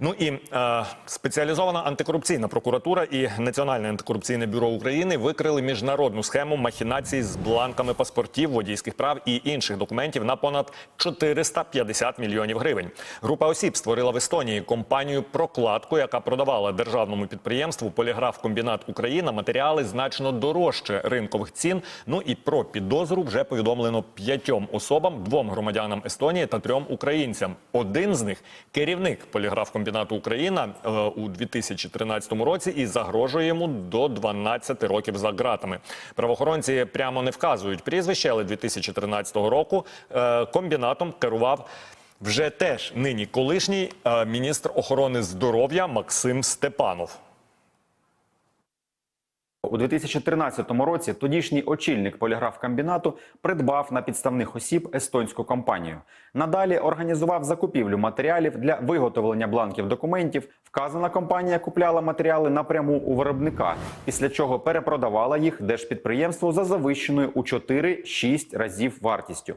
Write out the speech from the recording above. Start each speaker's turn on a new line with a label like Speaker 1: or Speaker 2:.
Speaker 1: Ну і е, спеціалізована антикорупційна прокуратура і Національне антикорупційне бюро України викрили міжнародну схему махінацій з бланками паспортів, водійських прав і інших документів на понад 450 мільйонів гривень. Група осіб створила в Естонії компанію прокладку, яка продавала державному підприємству Поліграф Комбінат Україна матеріали значно дорожче ринкових цін. Ну і про підозру вже повідомлено п'ятьом особам, двом громадянам Естонії та трьом українцям. Один з них керівник поліграфкомбінату Україна е, у 2013 році і загрожує йому до 12 років за ґратами. Правоохоронці прямо не вказують прізвище, але 2013 року е, комбінатом керував. Вже теж нині колишній е, міністр охорони здоров'я Максим Степанов.
Speaker 2: У 2013 році тодішній очільник поліграфкомбінату придбав на підставних осіб естонську компанію. Надалі організував закупівлю матеріалів для виготовлення бланків документів. Вказана компанія купляла матеріали напряму у виробника, після чого перепродавала їх держпідприємству за завищеною у 4-6 разів вартістю.